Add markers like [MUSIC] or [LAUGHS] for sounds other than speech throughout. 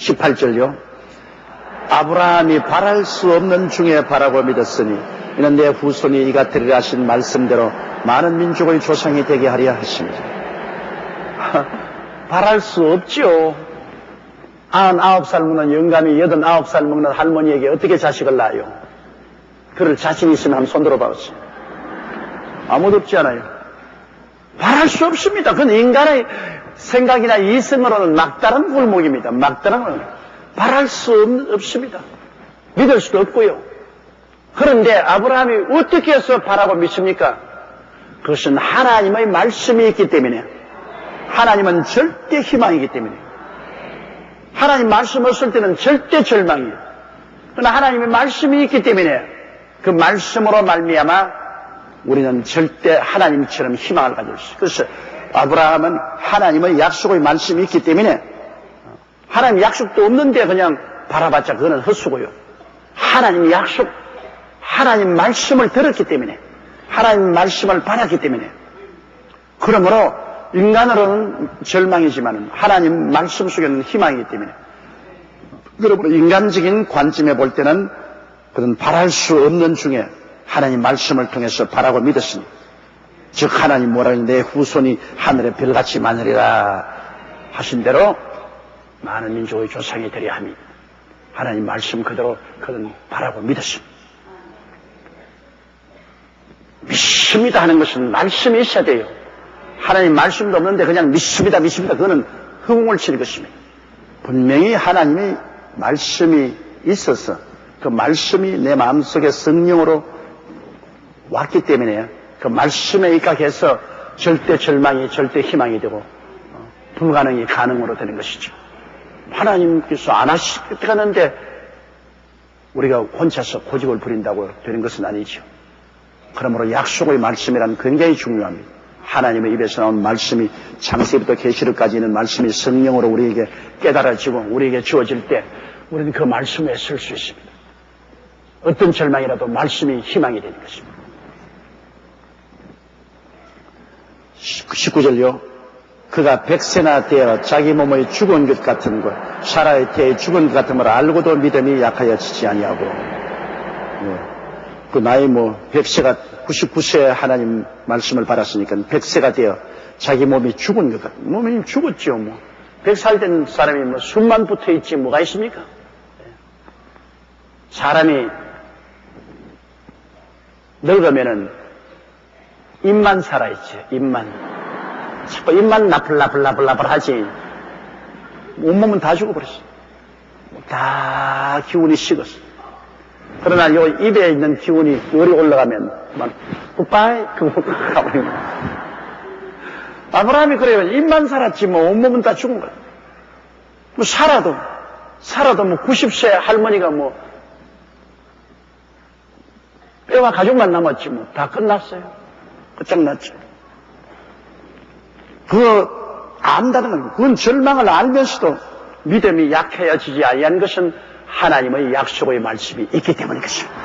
18절요. 아브라함이 바랄 수 없는 중에 바라고 믿었으니 이는 내 후손이 이가 들으라 하신 말씀대로 많은 민족의 조상이 되게 하려 하십니다. [LAUGHS] 바랄 수 없지요. 99살 먹는 영감이 89살 먹는 할머니에게 어떻게 자식을 낳아요? 그럴 자신 있으면 한번 손 들어 봐보세요. 아무도 없지 않아요. 바랄 수 없습니다. 그건 인간의 생각이나 이성으로는 막다른 굴목입니다. 막다른 바랄 수 없, 없습니다. 믿을 수도 없고요. 그런데 아브라함이 어떻게 해서 바라고 믿습니까? 그것은 하나님의 말씀이 있기 때문에 하나님은 절대 희망이기 때문에 하나님 말씀 없을 때는 절대 절망이에요. 그러나 하나님의 말씀이 있기 때문에 그 말씀으로 말미암아 우리는 절대 하나님처럼 희망을 가질 수 있어요. 그래서 아브라함은 하나님의 약속의 말씀이 있기 때문에 하나님 약속도 없는데 그냥 바라봤자 그거는 헛수고요. 하나님 약속, 하나님 말씀을 들었기 때문에 하나님 말씀을 받았기 때문에 그러므로 인간으로는 절망이지만 하나님 말씀 속에는 희망이기 때문에 그러므로 인간적인 관점에 볼 때는 그런 바랄 수 없는 중에 하나님 말씀을 통해서 바라고 믿었으니 즉 하나님 뭐라니 내 후손이 하늘의 별같이 많으리라 하신 대로 많은 민족의 조상이 되려 함이 하나님 말씀 그대로 그는 바라고 믿었습니다. 믿습니다 하는 것은 말씀이 있어야 돼요. 하나님 말씀도 없는데 그냥 믿습니다, 믿습니다. 그거는 흥을 치는 것입니다. 분명히 하나님의 말씀이 있어서 그 말씀이 내 마음속에 성령으로 왔기 때문에 그 말씀에 입각해서 절대 절망이 절대 희망이 되고 어, 불가능이 가능으로 되는 것이죠. 하나님께서 안 하시겠다는데 우리가 혼자서 고집을 부린다고 되는 것은 아니죠. 그러므로 약속의 말씀이란 굉장히 중요합니다. 하나님의 입에서 나온 말씀이 창세부터 계시록까지 있는 말씀이 성령으로 우리에게 깨달아지고 우리에게 주어질 때 우리는 그 말씀에 설수 있습니다. 어떤 절망이라도 말씀이 희망이 되는 것입니다. 19절요. 그가 백세나 되어 자기 몸의 죽은 것 같은 것, 사라의 태에 죽은 것 같은 걸 알고도 믿음이 약하여지지 아니하고, 예. 그 나이 뭐 백세가 99세 하나님 말씀을 받았으니까 백세가 되어 자기 몸이 죽은 것 같은 몸이 죽었죠 뭐. 백살 된 사람이 뭐 숨만 붙어 있지 뭐가 있습니까? 예. 사람이 늙으면은 입만 살아있지 입만. 자꾸 입만 나풀나풀나풀나풀 하지. 온몸은 다 죽어버렸어. 다 기운이 식었어. 그러나 요 입에 있는 기운이 열이 올라가면, 막, 굿바이, [LAUGHS] 그거 거야. 아브라함이 그래요. 입만 살았지, 뭐, 온몸은 다 죽은 거야. 뭐, 살아도, 살아도 뭐, 90세 할머니가 뭐, 뼈와 가죽만 남았지, 뭐, 다 끝났어요. 끝장났지. 그거 안다는 건 그건 절망을 알면서도 믿음이 약해지지 아니한 것은 하나님의 약속의 말씀이 있기 때문인 것입니다.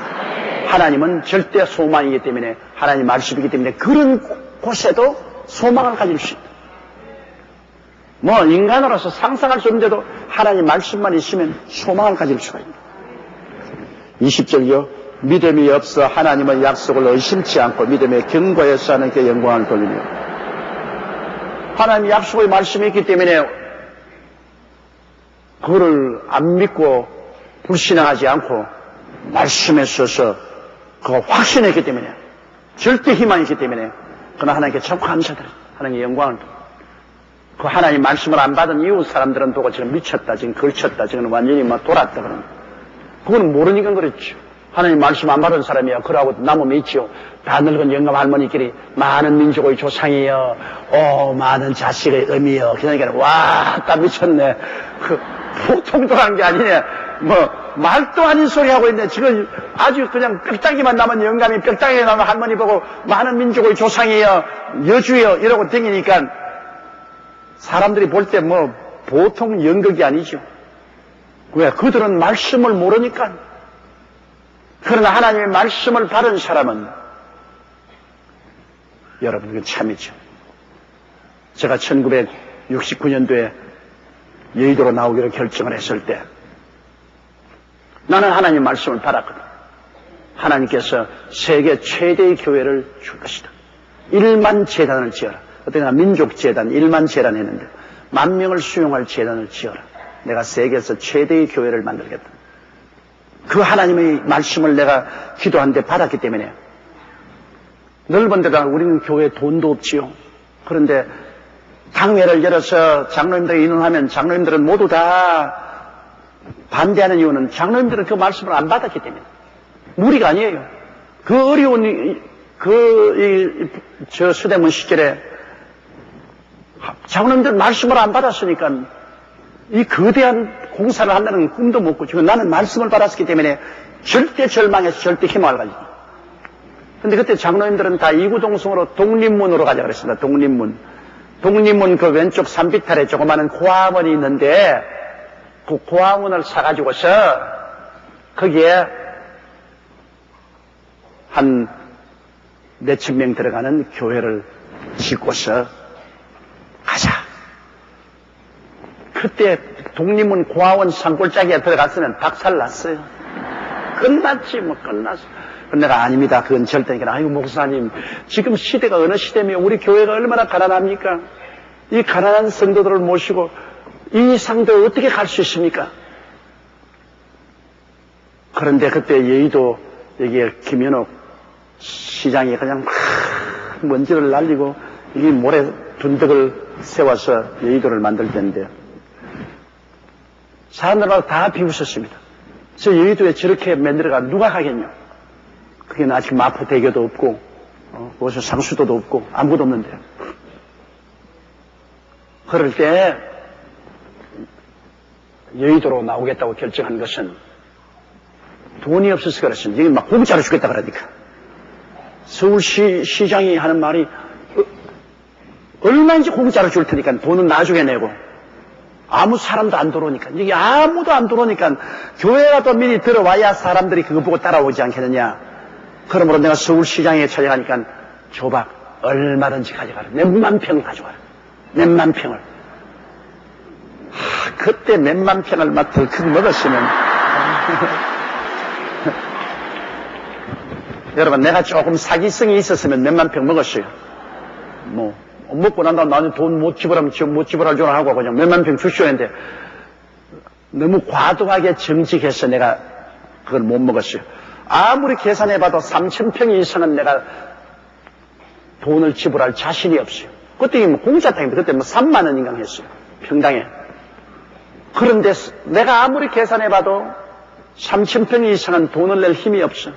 하나님은 절대 소망이기 때문에 하나님 말씀이기 때문에 그런 곳에도 소망을 가질 수 있다. 뭐 인간으로서 상상할 수 없는데도 하나님 말씀만 있으면 소망을 가질 수가 있다. 20절이요. 믿음이 없어 하나님의 약속을 의심치 않고 믿음의 경고에서 하나님께 영광을 돌리며 하나님 약속의 말씀이 있기 때문에 그거를 안 믿고 불신앙하지 않고 말씀에 서서 그거 확신했기 때문에 절대 희망이기 때문에 그러나 하나님께 참 감사드려요. 하나님의 영광을 그 하나님 말씀을 안 받은 이웃 사람들은 보고 지금 미쳤다, 지금 걸쳤다, 지금 완전히 막 돌았다 그러는 그거는 모르니까 그렇죠. 하나님 말씀 안 받은 사람이야. 그러고 남으면 있지요. 다 늙은 영감 할머니끼리 많은 민족의 조상이여, 오, 많은 자식의 의미여. 그러니까, 와, 딱 미쳤네. 그, 보통 돌아간 게 아니네. 뭐, 말도 아닌 소리 하고 있네. 지금 아주 그냥 뼈다귀만 남은 영감이 뼈다귀에 남은 할머니 보고 많은 민족의 조상이여, 여주여, 이러고 댕기니까 사람들이 볼 때 뭐, 보통 연극이 아니죠. 왜? 그들은 말씀을 모르니까. 그러나 하나님의 말씀을 받은 사람은 여러분 그 참이죠. 제가 1969년도에 여의도로 나오기로 결정을 했을 때 나는 하나님 말씀을 받았거든. 하나님께서 세계 최대의 교회를 줄 것이다. 1만 재단을 지어라. 어떤 민족 재단 1만 재단 했는데 만 명을 수용할 재단을 지어라. 내가 세계에서 최대의 교회를 만들겠다. 그 하나님의 말씀을 내가 기도한데 받았기 때문에 넓은 데가 우리는 교회 돈도 없지요. 그런데 당회를 열어서 장로님들 인원하면 장로님들은 모두 다 반대하는 이유는 장로님들은 그 말씀을 안 받았기 때문에 무리가 아니에요. 그 어려운 이- 그, 이, 저 수대문 시절에 장로님들 말씀을 안 받았으니까 이 거대한 공사를 한다는 꿈도 못 꾸죠. 나는 말씀을 받았기 때문에 절대 절망해서 절대 희망을 가지고. 근데 그때 장로님들은 다 이구동성으로 독립문으로 가자 그랬습니다. 독립문. 독립문 그 왼쪽 산비탈에 조그마한 고아원이 있는데 그 고아원을 사가지고서 거기에 한 몇천 명 들어가는 교회를 짓고서 가자. 그때 독립문 고아원 산골짜기에 들어갔으면 박살 났어요. 끝났지, 뭐, 끝났어. 근데 내가 아닙니다. 그건 절대, 그러니까, 아이고, 목사님. 지금 시대가 어느 시대며 우리 교회가 얼마나 가난합니까? 이 가난한 성도들을 모시고 이 상도에 어떻게 갈 수 있습니까? 그런데 그때 여의도 여기에 김현옥 시장이 그냥 막 먼지를 날리고 이 모래 둔덕을 세워서 여의도를 만들 때인데 사람들하고 다 비웃었습니다. 저 여의도에 저렇게 만들어가 누가 가겠냐? 그게 아직 마포 대교도 없고 어, 무슨 상수도도 없고 아무것도 없는데 그럴 때 여의도로 나오겠다고 결정한 것은 돈이 없어서 그렇습니다. 여기 막 공짜로 주겠다 그러니까. 서울시 시장이 하는 말이 어, 얼마인지 공짜로 줄 테니까 돈은 나중에 내고 아무 사람도 안 들어오니까 여기 아무도 안 들어오니까 교회라도 미리 들어와야 사람들이 그거 보고 따라오지 않겠느냐. 그러므로 내가 서울시장에 찾아가니까 조박 얼마든지 가져가라. 몇만 평 가져가라. 몇만 평을. 하, 그때 몇만 평을 막 덜컥 먹었으면 [LAUGHS] 여러분 내가 조금 사기성이 있었으면 몇만 평 먹었어요. 뭐 먹고 난 다음 나는 돈 못 지불하면 지금 못 지불할 줄 하고 그냥 몇만 평 주시오 했는데 너무 과도하게 정직해서 내가 그걸 못 먹었어요. 아무리 계산해봐도 3천 평 이상은 내가 돈을 지불할 자신이 없어요. 그때 뭐 공짜 땅인데 그때 뭐 3만 원인가 했어요. 평당에. 그런데 내가 아무리 계산해봐도 3천 평 이상은 돈을 낼 힘이 없어.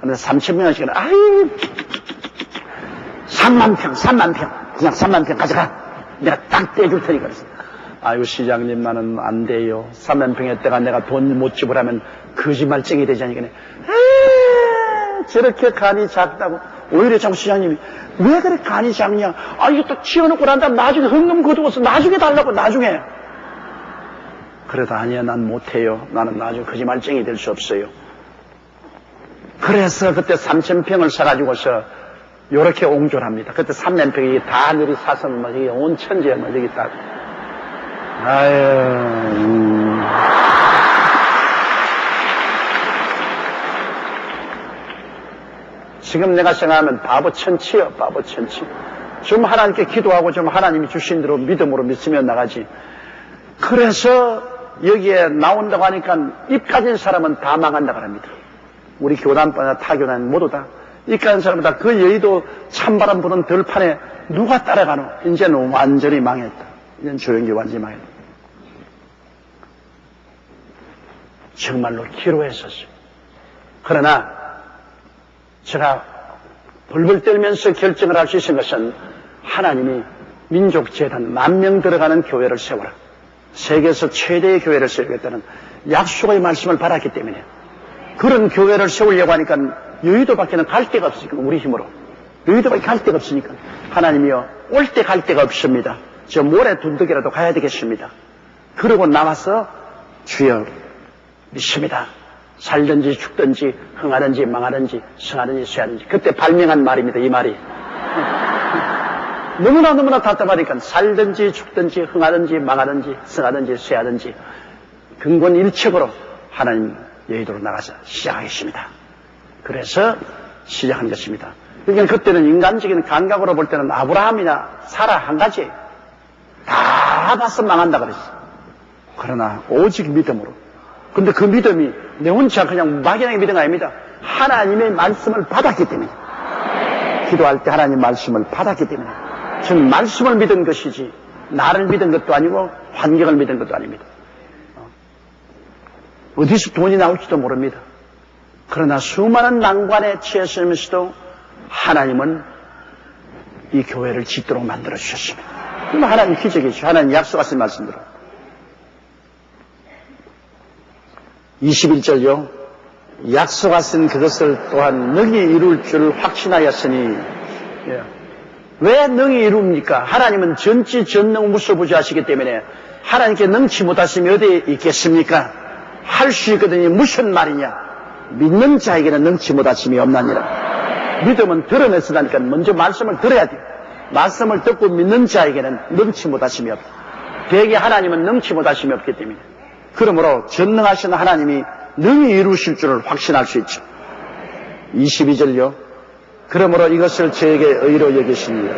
그런데 3천 평이씩은 아유 3만 평, 3만 평, 그냥 3만 평 가져가. 내가 딱 떼줄 테니까 그랬어. 아유 시장님 나는 안 돼요. 3만 평에다가 내가 돈 못 지불하면 거짓말쟁이 되지 않니까 저렇게 간이 작다고 오히려 참 시장님이 왜 그렇게 간이 작냐? 아 이거 또 치워놓고 난 다음 나중에 흥금 거두고서 나중에 달라고 나중에. 그래도 아니야 난 못해요. 나는 나중에 거짓말쟁이 될 수 없어요. 그래서 그때 3천 평을 사가지고서 요렇게 옹졸합니다. 그때 3만 평이 다 늘이 사서는 막 여기 온 천지에 막 여기 딱. 아유, 음. 지금 내가 생각하면 바보 천치요, 바보 천치. 좀 하나님께 기도하고 좀 하나님이 주신 대로 믿음으로 믿으며 나가지. 그래서 여기에 나온다고 하니까 입 가진 사람은 다 망한다고 합니다. 우리 교단이나 타교단 모두 다. 입 가진 사람은 다그 여의도 찬바람 부는 들판에 누가 따라가노? 이제는 완전히 망했다. 이제는 조용히 완전히 망했다. 정말로 기로했었어요. 그러나 제가 벌벌 떨면서 결정을 할 수 있는 것은 하나님이 민족재단 만 명 들어가는 교회를 세워라. 세계에서 최대의 교회를 세우겠다는 약속의 말씀을 받았기 때문에 그런 교회를 세우려고 하니까 여의도 밖에는 갈 데가 없으니까 우리 힘으로 여의도 밖에 갈 데가 없으니까 하나님이여 올때 갈 데가 없습니다. 저 모래 둔덕이라도 가야 되겠습니다. 그러고 나와서 주여 믿습니다. 살든지 죽든지 흥하든지 망하든지 성하든지 쇠하든지 그때 발명한 말입니다. 이 말이 [LAUGHS] 너무나 너무나 답답하니까 살든지 죽든지 흥하든지 망하든지 승하든지 쇠하든지 근본 일척으로 하나님 여의도로 나가서 시작하겠습니다. 그래서 시작한 것입니다. 그러니까 그때는 인간적인 감각으로 볼 때는 아브라함이나 사라 한 가지 다 봤어 망한다 그랬어. 그러나 오직 믿음으로. 근데 그 믿음이 내 혼자 그냥 막연하게 믿은 거 아닙니다. 하나님의 말씀을 받았기 때문에. 기도할 때 하나님 말씀을 받았기 때문에. 즉 말씀을 믿은 것이지 나를 믿은 것도 아니고 환경을 믿은 것도 아닙니다. 어. 어디서 돈이 나올지도 모릅니다. 그러나 수많은 난관에 처했으면서도 하나님은 이 교회를 짓도록 만들어 주셨습니다. 그럼 하나님 기적이죠. 하나님 약속하신 말씀대로. 21절요. 약속하신 그것을 또한 능히 이룰 줄 확신하였으니 예. 왜 능히 이룹니까? 하나님은 전지 전능 무소부지하시기 때문에 하나님께 능치 못하심이 어디에 있겠습니까? 할 수 있거든요. 무슨 말이냐? 믿는 자에게는 능치 못하심이 없나니라. 믿음은 드러냈으니까 먼저 말씀을 들어야 돼요. 말씀을 듣고 믿는 자에게는 능치 못하심이 없다. 대개 하나님은 능치 못하심이 없기 때문에. 그러므로 전능하신 하나님이 능히 이루실 줄을 확신할 수 있죠. 22절요. 그러므로 이것을 저에게 의로 여기십니다.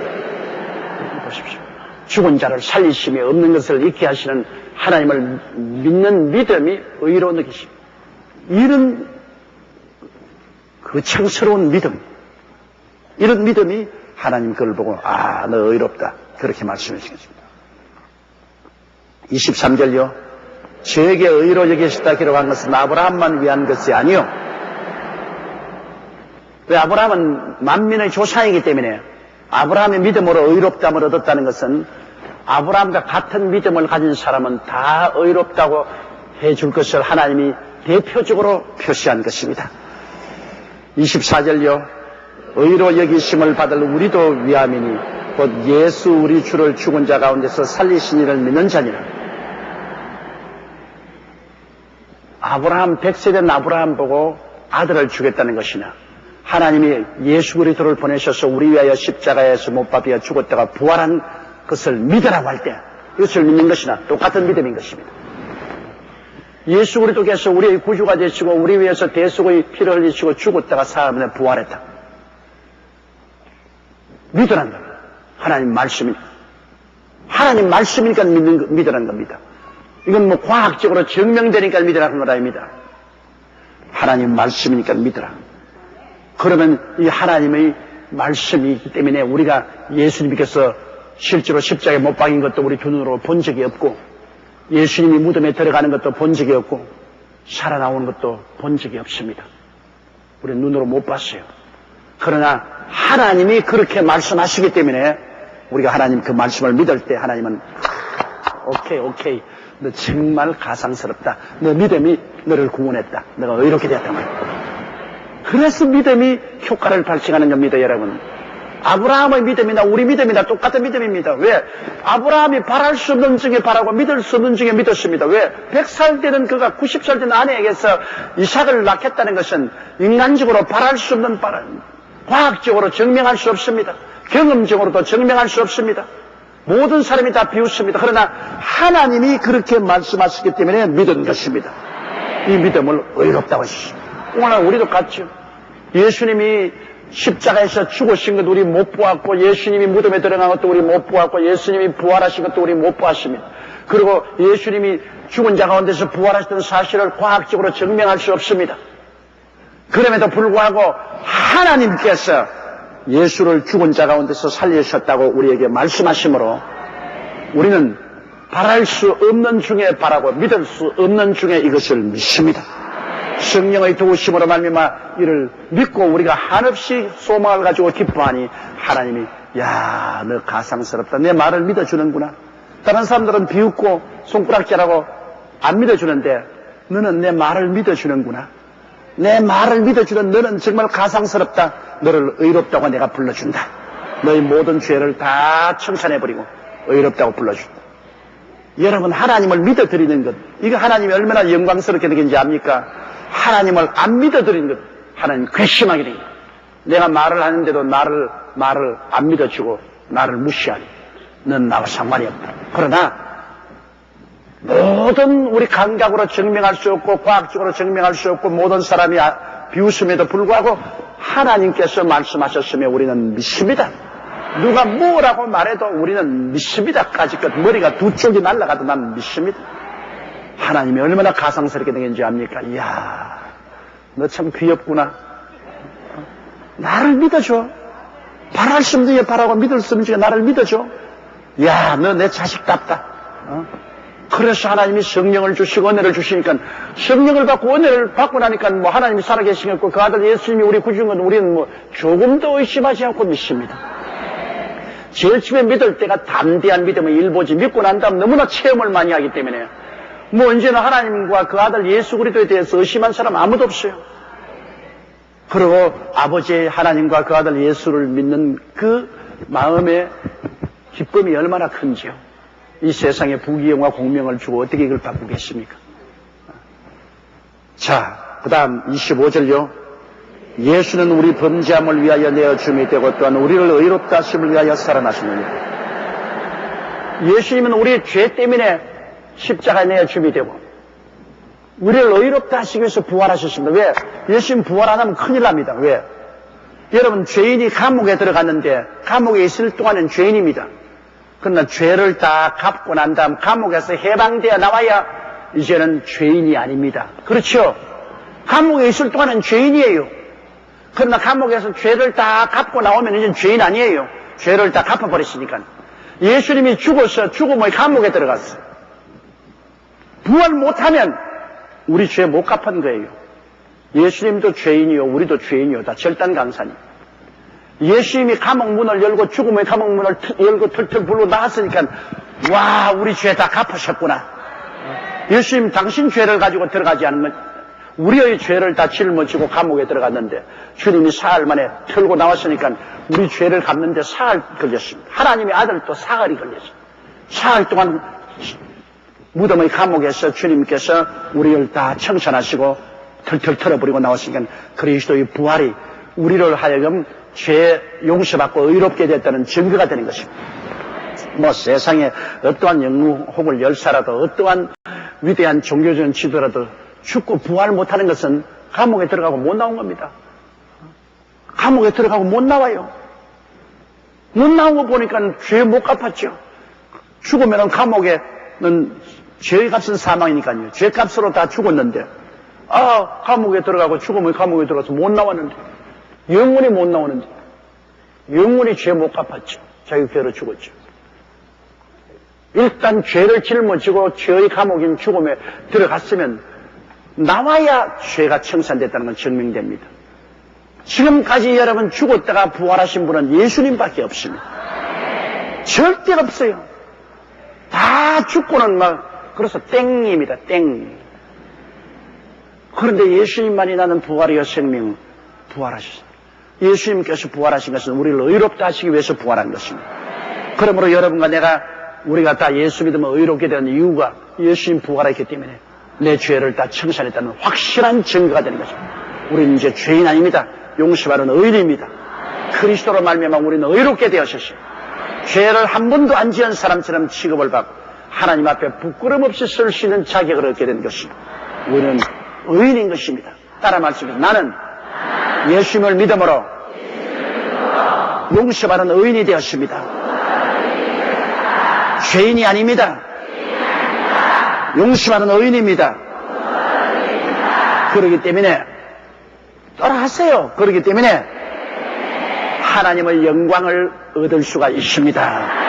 보십시오. 죽은 자를 살리심이 없는 것을 잊게 하시는 하나님을 믿는 믿음이 의로 느끼십니다. 이런 그 창스러운 믿음, 이런 믿음이 하나님 그걸 보고 아, 너 의롭다. 그렇게 말씀해 주십니다. 23절요. 저에게 의로 여기시다 기록한 것은 아브라함만 위한 것이 아니요. 왜 아브라함은 만민의 조상이기 때문에 아브라함의 믿음으로 의롭담을 얻었다는 것은 아브라함과 같은 믿음을 가진 사람은 다 의롭다고 해줄 것을 하나님이 대표적으로 표시한 것입니다. 24절요. 의로 여기심을 받을 우리도 위함이니 곧 예수 우리 주를 죽은 자 가운데서 살리신 이를 믿는 자니라. 아브라함 백세 된 아브라함 보고 아들을 주겠다는 것이나 하나님이 예수 그리스도를 보내셔서 우리 위하여 십자가에서 못 박혀 죽었다가 부활한 것을 믿으라고 할 때 이것을 믿는 것이나 똑같은 믿음인 것입니다. 예수 그리스도께서 우리의 구주가 되시고 우리 위해서 대속의 피를 흘리시고 죽었다가 사람에 부활했다. 믿으란 겁니다. 하나님 말씀이 하나님 말씀이니까 믿는, 믿으란 겁니다. 이건 뭐 과학적으로 증명되니까 믿으라는 건 아닙니다. 하나님 말씀이니까 믿으라. 그러면 이 하나님의 말씀이 있기 때문에 우리가 예수님께서 실제로 십자가에 못 박인 것도 우리 두 눈으로 본 적이 없고 예수님이 무덤에 들어가는 것도 본 적이 없고 살아나오는 것도 본 적이 없습니다. 우리 눈으로 못 봤어요. 그러나 하나님이 그렇게 말씀하시기 때문에 우리가 하나님 그 말씀을 믿을 때 하나님은 오케이 오케이 너 정말 가상스럽다. 너 믿음이 너를 구원했다. 너가 되었단 말이야. 그래서 믿음이 효과를 발생하는 겁니다, 여러분. 아브라함의 믿음이나 우리 믿음이나 똑같은 믿음입니다. 왜? 아브라함이 바랄 수 없는 중에 바라고 믿을 수 없는 중에 믿었습니다. 왜? 100살 되는 그가 90살 된 아내에게서 이삭을 낳겠다는 것은 인간적으로 바랄 수 없는 바람, 과학적으로 증명할 수 없습니다. 경험적으로도 증명할 수 없습니다. 모든 사람이 다 비웃습니다. 그러나 하나님이 그렇게 말씀하시기 때문에 믿은 것입니다. 이 믿음을 의롭다고 하십니다. 오늘 우리도 같죠. 예수님이 십자가에서 죽으신 것 우리 못 보았고 예수님이 무덤에 들어간 것도 우리 못 보았고 예수님이 부활하신 것도 우리 못 보았습니다. 그리고 예수님이 죽은 자 가운데서 부활하셨던 사실을 과학적으로 증명할 수 없습니다. 그럼에도 불구하고 하나님께서 예수를 죽은 자 가운데서 살리셨다고 우리에게 말씀하시므로 우리는 바랄 수 없는 중에 바라고 믿을 수 없는 중에 이것을 믿습니다. 성령의 도우심으로 말미암아 이를 믿고 우리가 한없이 소망을 가지고 기뻐하니 하나님이 야 너 가상스럽다. 내 말을 믿어주는구나. 다른 사람들은 비웃고 손가락질하고 안 믿어주는데 너는 내 말을 믿어주는구나. 내 말을 믿어주는 너는 정말 가상스럽다. 너를 의롭다고 내가 불러준다. 너의 모든 죄를 다 청산해버리고 의롭다고 불러준다. 여러분 하나님을 믿어드리는 것. 이거 하나님이 얼마나 영광스럽게 느끼는지 압니까? 하나님을 안 믿어드리는 것 하나님 괘씸하게 됩니다. 내가 말을 하는데도 나를 말을 안 믿어주고 나를 무시하니 넌 나와 상관이 없다. 그러나 모든 우리 감각으로 증명할 수 없고 과학적으로 증명할 수 없고 모든 사람이 아- 비웃음에도 불구하고 하나님께서 말씀하셨으며 우리는 믿습니다. 누가 뭐라고 말해도 우리는 믿습니다. 까지껏 머리가 두 쪽이 날아가도 난 믿습니다. 하나님이 얼마나 가상스럽게 되는지 압니까? 이야, 너 참 귀엽구나. 나를 믿어줘. 바랄 수 없는 게 바라고 믿을 수 없는 게 나를 믿어줘. 야, 너 내 자식답다. 어? 그래서 하나님이 성령을 주시고 은혜를 주시니까 성령을 받고 은혜를 받고 나니까 뭐 하나님이 살아계시겠고 그 아들 예수님이 우리 구준 건 우리는 뭐 조금도 의심하지 않고 믿습니다. 제일 처음에 믿을 때가 담대한 믿음의 일보지 믿고 난 다음 너무나 체험을 많이 하기 때문에 뭐 언제나 하나님과 그 아들 예수 그리스도에 대해서 의심한 사람 아무도 없어요. 그리고 아버지 하나님과 그 아들 예수를 믿는 그 마음의 기쁨이 얼마나 큰지요. 이 세상에 부귀영화 공명을 주고 어떻게 이걸 바꾸겠습니까? 자, 그 다음 25절요. 예수는 우리 범죄함을 위하여 내어 줌이 되고 또한 우리를 의롭다 하심을 위하여 살아나시느니 예수님은 우리 죄 때문에 십자가에 내어 줌이 되고 우리를 의롭다 하시기 위해서 부활하셨습니다. 왜? 예수님 부활 안 하면 큰일 납니다. 왜? 여러분 죄인이 감옥에 들어갔는데 감옥에 있을 동안은 죄인입니다. 그러나 죄를 다 갚고 난 다음 감옥에서 해방되어 나와야 이제는 죄인이 아닙니다. 그렇죠? 감옥에 있을 동안은 죄인이에요. 그러나 감옥에서 죄를 다 갚고 나오면 이제 죄인 아니에요. 죄를 다 갚아버렸으니까. 예수님이 죽어서 죽음의 감옥에 들어갔어요. 부활 못하면 우리 죄 못 갚은 거예요. 예수님도 죄인이요, 우리도 죄인이요. 다 절단 강산이. 예수님이 감옥 문을 열고 죽음의 감옥 문을 열고 털털 불고 나왔으니까 와 우리 죄 다 갚으셨구나. 예수님 당신 죄를 가지고 들어가지 않으면 우리의 죄를 다 짊어지고 감옥에 들어갔는데 주님이 사흘 만에 털고 나왔으니까 우리 죄를 갚는데 사흘 걸렸습니다. 하나님의 아들도 사흘이 걸렸습니다. 사흘 동안 무덤의 감옥에서 주님께서 우리를 다 청산하시고 털털 털어버리고 나왔으니까 그리스도의 부활이 우리를 하여금 죄 용서받고 의롭게 됐다는 증거가 되는 것입니다. 뭐 세상에 어떠한 영웅혹을 열사라도 어떠한 위대한 종교적인 지도라도 죽고 부활 못하는 것은 감옥에 들어가고 못 나온 겁니다. 감옥에 들어가고 못 나와요. 못 나온 거 보니까 죄 못 갚았죠. 죽으면 감옥에 는 죄의 값은 사망이니까요. 죄 값으로 다 죽었는데 아 감옥에 들어가고 죽으면 감옥에 들어가서 못 나왔는데 영원히 못 나오는데 영원히 죄 못 갚았죠. 자기 죄로 죽었죠. 일단 죄를 짊어지고 죄의 감옥인 죽음에 들어갔으면 나와야 죄가 청산됐다는 건 증명됩니다. 지금까지 여러분 죽었다가 부활하신 분은 예수님밖에 없습니다. 절대 없어요. 다 죽고는 막 그래서 땡입니다. 땡. 그런데 예수님만이 나는 부활이여 생명 부활하셨습니다. 예수님께서 부활하신 것은 우리를 의롭다 하시기 위해서 부활한 것입니다. 그러므로 여러분과 내가 우리가 다 예수 믿으면 의롭게 된 이유가 예수님 부활했기 때문에 내 죄를 다 청산했다는 확실한 증거가 되는 것입니다. 우리는 이제 죄인 아닙니다. 용서받은 의인입니다. 그리스도로 말미암아 우리는 의롭게 되었습니다. 죄를 한 번도 안 지은 사람처럼 취급을 받고 하나님 앞에 부끄럼 없이 쓸수 있는 자격을 얻게 된 것입니다. 우리는 의인인 것입니다. 따라 말씀해 나는 예수님을 믿음으로 용서받은 의인이 되었습니다. 죄인이 아닙니다. 용서받은 의인입니다. 그러기 때문에 따라하세요. 그러기 때문에 하나님의 영광을 얻을 수가 있습니다.